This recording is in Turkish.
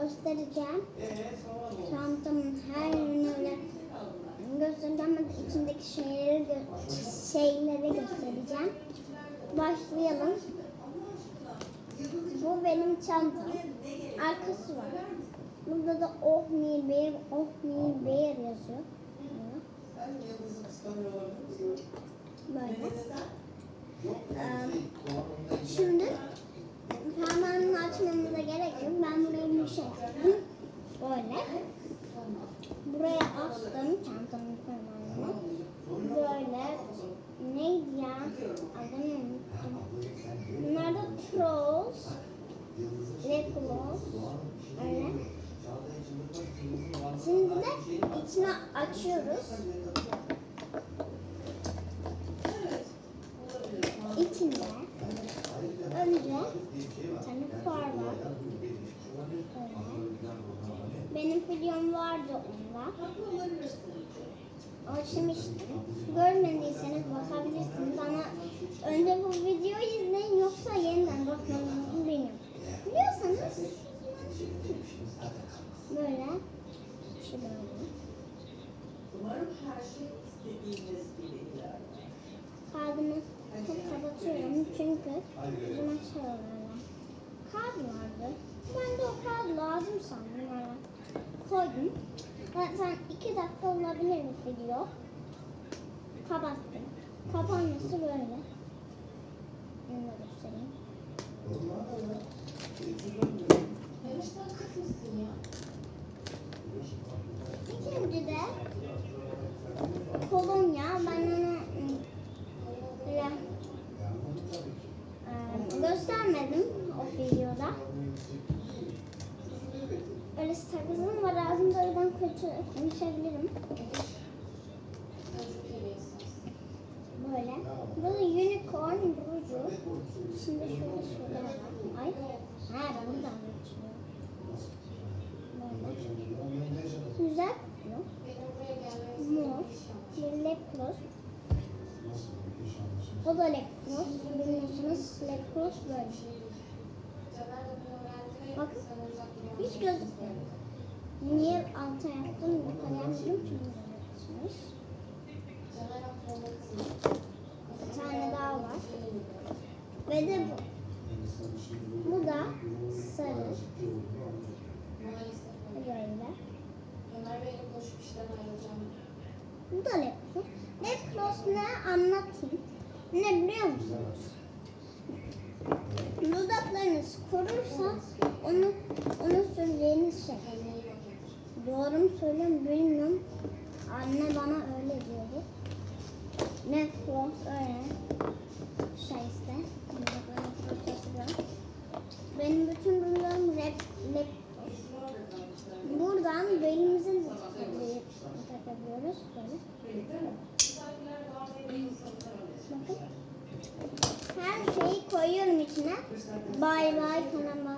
göstereceğim. Çantamın her yerini öyle göstereceğim. Ben içindeki şeyleri, gö- şeyleri göstereceğim. Başlayalım. Bu benim çantam. Arkası var. Burada da Oh Me Bear, Oh Me Bear yazıyor. Böyle. Ee, şimdi fermuarını açmamıza gerek yok. Ben buraya bir şey yaptım. Böyle. Buraya astım çantamın fermuarını. Böyle. Neydi ya? Adını unuttum. Bunlar da Trolls. Legolas. Öyle. Şimdi de içine açıyoruz. İçinde önce bir tane far var. Böyle. Benim videom vardı onda. Açmıştım. Görmediyseniz bakabilirsiniz ama önce bu videoyu izleyin yoksa yeniden bakmanızı bilmiyorum. Biliyorsanız böyle şu böyle. Umarım her şey istediğiniz gibi ilerler. Kağıdımı kapatıyorum çünkü zaman şey oluyorlar. Kağıt vardı. Ben de o kağıt lazım sandım öyle. Koydum. Zaten iki dakika olabilir bu video. Kapattım. Kapanması böyle. Bunu da göstereyim. İkinci de kolonya. Ben onu böyle, göstermedim o videoda. Öyle sakızım var ağzımda o yüzden kötü konuşabilirim. Böyle. Böyle unicorn ruju. Şimdi şöyle şöyle. Ay. Ha geçiyor. Böyle. Güzel. Mor. Lepros. O da lepros. Biliyorsunuz lepros böyle. Duran Hiç gözükmüyor. Niye alta yaptım? Yukarı yaptım çünkü. Bir tane daha var. Ve de bu. Bu da sarı. Böyle. Bu da lepros. Lepros ne anlatayım. Ne biliyor musunuz? Dudaklarınız kurursa onu onu süreceğiniz şey. Doğru mu söylüyorum bilmiyorum. Anne bana öyle diyordu. Lepros öyle şey işte. Benim bütün dudaklarım lep, lepros. Buradan takabiliyoruz. takabiliyoruz böyle. Bakın. Her şeyi koyuyorum içine. Bay bay kanalıma